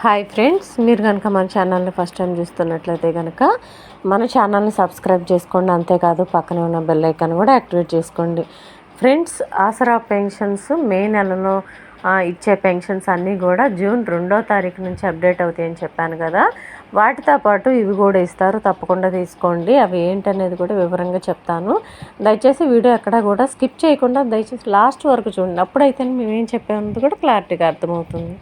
Hi friends మీరు కనుక మన ఛానల్ని ఫస్ట్ టైం చూస్తున్నట్లయితే కనుక మన ఛానల్ని సబ్స్క్రైబ్ చేసుకోండి. అంతేకాదు పక్కనే ఉన్న బెల్ ఐకాన్ కూడా యాక్టివేట్ చేసుకోండి. ఫ్రెండ్స్ ఆసరా పెన్షన్స్ మే నెలలో ఇచ్చే పెన్షన్స్ అన్నీ కూడా జూన్ రెండో తారీఖు నుంచి అప్డేట్ అవుతాయని చెప్పాను కదా. వాటితో పాటు ఇవి కూడా ఇస్తారు. తప్పకుండా తీసుకోండి. అవి ఏంటనేది కూడా వివరంగా చెప్తాను. దయచేసి వీడియో ఎక్కడా కూడా స్కిప్ చేయకుండా దయచేసి లాస్ట్ వరకు చూడండి. అప్పుడైతే మేము ఏం చెప్పామన్నది కూడా క్లారిటీగా అర్థమవుతుంది.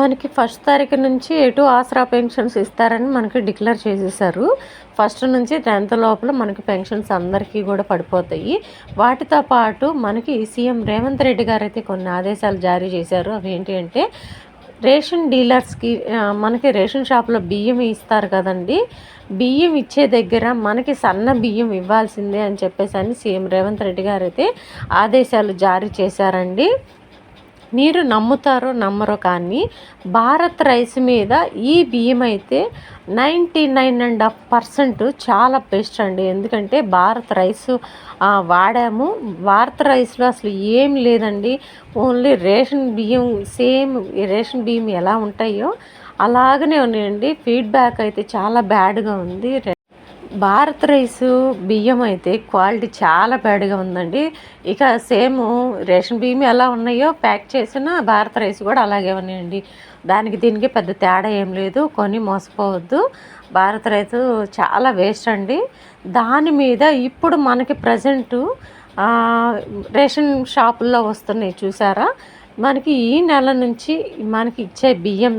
మనకి ఫస్ట్ తారీఖు నుంచి ఎటు ఆసరా పెన్షన్స్ ఇస్తారని మనకి డిక్లేర్ చేసేసారు. ఫస్ట్ నుంచి టెన్త్ లోపల మనకి పెన్షన్స్ అందరికీ కూడా పడిపోతాయి. వాటితో పాటు మనకి సీఎం రేవంత్ రెడ్డి గారు అయితే కొన్ని ఆదేశాలు జారీ చేశారు. అవి ఏంటి అంటే రేషన్ డీలర్స్కి మనకి రేషన్ షాప్లో బియ్యం ఇస్తారు కదండి. బియ్యం ఇచ్చే దగ్గర మనకి సన్న బియ్యం ఇవ్వాల్సిందే అని చెప్పేసి అని సీఎం రేవంత్ రెడ్డి గారు అయితే ఆదేశాలు జారీ చేశారండి. మీరు నమ్ముతారో నమ్మరో కానీ భారత్ రైస్ మీద ఈ బియ్యం అయితే ninety nine and half percent చాలా బెస్ట్ అండి. ఎందుకంటే భారత్ రైస్ వాడాము. భారత్ రైస్లో అసలు ఏం లేదండి. ఓన్లీ రేషన్ బియ్యం సేమ్ రేషన్ బియ్యం ఎలా ఉంటాయో అలాగనే ఉన్నాయండి. ఫీడ్బ్యాక్ అయితే చాలా బ్యాడ్గా ఉంది. భారత్ రైస్ బియ్యం అయితే క్వాలిటీ చాలా బ్యాడ్గా ఉందండి. ఇక సేమ్ రేషన్ బియ్యం ఎలా ఉన్నాయో ప్యాక్ చేసిన భారత రైస్ కూడా అలాగే ఉన్నాయండి. దానికి దీనికి పెద్ద తేడా ఏం లేదు కొని మోసపోవద్దు. భారత రైతు చాలా వేస్ట్ అండి. దాని మీద ఇప్పుడు మనకి ప్రజెంట్ రేషన్ షాపుల్లో వస్తున్నాయి చూసారా? మనకి ఈ నెల నుంచి మనకి ఇచ్చే బియ్యం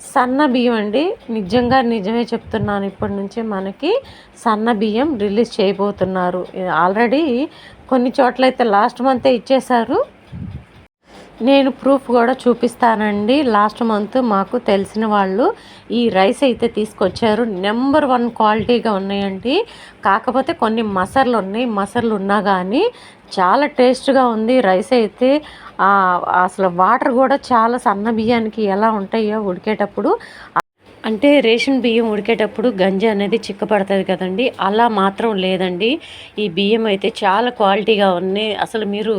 సన్న బియ్యం అండి. నిజంగా నిజమే చెప్తున్నాను. ఇప్పటి నుంచే మనకి సన్న బియ్యం రిలీజ్ చేయబోతున్నారు. ఆల్రెడీ కొన్ని చోట్లయితే లాస్ట్ మంతే ఇచ్చేశారు. నేను ప్రూఫ్ కూడా చూపిస్తానండి. లాస్ట్ మంత్ మాకు తెలిసిన వాళ్ళు ఈ రైస్ అయితే తీసుకొచ్చారు. నెంబర్ వన్ క్వాలిటీగా ఉన్నాయండి. కాకపోతే కొన్ని మసర్లు ఉన్నాయి. మసర్లు ఉన్నా కానీ చాలా టేస్ట్గా ఉంది రైస్ అయితే. అసలు వాటర్ కూడా చాలా సన్న బియ్యానికి ఎలా ఉంటాయో ఉడికేటప్పుడు అంటే రేషన్ బియ్యం ఉడికేటప్పుడు గంజి అనేది చిక్కపడుతుంది కదండి. అలా మాత్రం లేదండి. ఈ బియ్యం అయితే చాలా క్వాలిటీగా ఉన్నాయి అసలు మీరు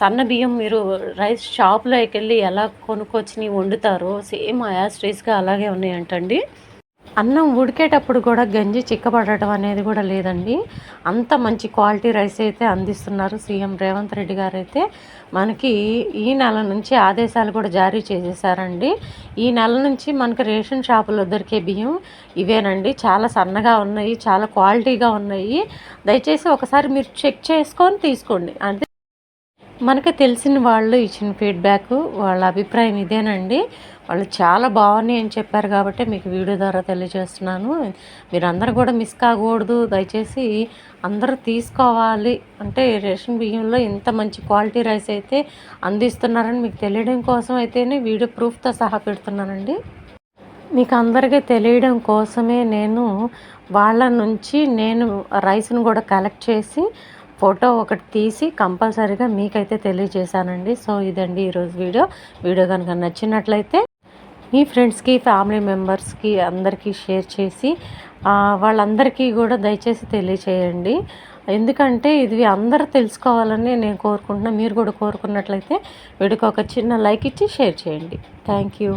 సన్న బియ్యం మీరు రైస్ షాప్లోకి వెళ్ళి ఎలా కొనుక్కొచ్చి వండుతారో సేమ్ యాజ్ అలాగే ఉన్నాయంటండి. అన్నం ఉడికేటప్పుడు కూడా గంజి చిక్కబడటం అనేది కూడా లేదండి. అంత మంచి క్వాలిటీ రైస్ అయితే అందిస్తున్నారు సీఎం రేవంత్ రెడ్డి గారు అయితే. మనకి ఈ నెల నుంచి ఆదేశాలు కూడా జారీ చేసేసారండి. ఈ నెల నుంచి మనకు రేషన్ షాపులో దొరికే బియ్యం ఇవేనండి. చాలా సన్నగా ఉన్నాయి చాలా క్వాలిటీగా ఉన్నాయి. దయచేసి ఒకసారి మీరు చెక్ చేసుకొని తీసుకోండి. అంటే మనకు తెలిసిన వాళ్ళు ఇచ్చిన ఫీడ్బ్యాక్ వాళ్ళ అభిప్రాయం ఇదేనండి. వాళ్ళు చాలా బాగున్నాయి అని చెప్పారు కాబట్టి మీకు వీడియో ద్వారా తెలియజేస్తున్నాను. మీరు అందరు కూడా మిస్ కాకూడదు. దయచేసి అందరూ తీసుకోవాలి. అంటే రేషన్ బియ్యంలో ఇంత మంచి క్వాలిటీ రైస్ అయితే అందిస్తున్నారని మీకు తెలియడం కోసం అయితేనే వీడియో ప్రూఫ్తో సహా పెడుతున్నానండి. మీకు అందరికీ తెలియడం కోసమే నేను వాళ్ళ నుంచి నేను రైస్ను కూడా కలెక్ట్ చేసి ఫోటో ఒకటి తీసి కంపల్సరీగా మీకైతే తెలియజేశానండి. సో ఇదండి ఈరోజు వీడియో. వీడియో కనుక నచ్చినట్లయితే మీ ఫ్రెండ్స్కి ఫ్యామిలీ మెంబర్స్కి అందరికీ షేర్ చేసి వాళ్ళందరికీ కూడా దయచేసి తెలియచేయండి. ఎందుకంటే ఇది అందరూ తెలుసుకోవాలని నేను కోరుకుంటున్నా. మీరు కూడా కోరుకున్నట్లయితే వీడికి ఒక చిన్న లైక్ ఇచ్చి షేర్ చేయండి. Thank you.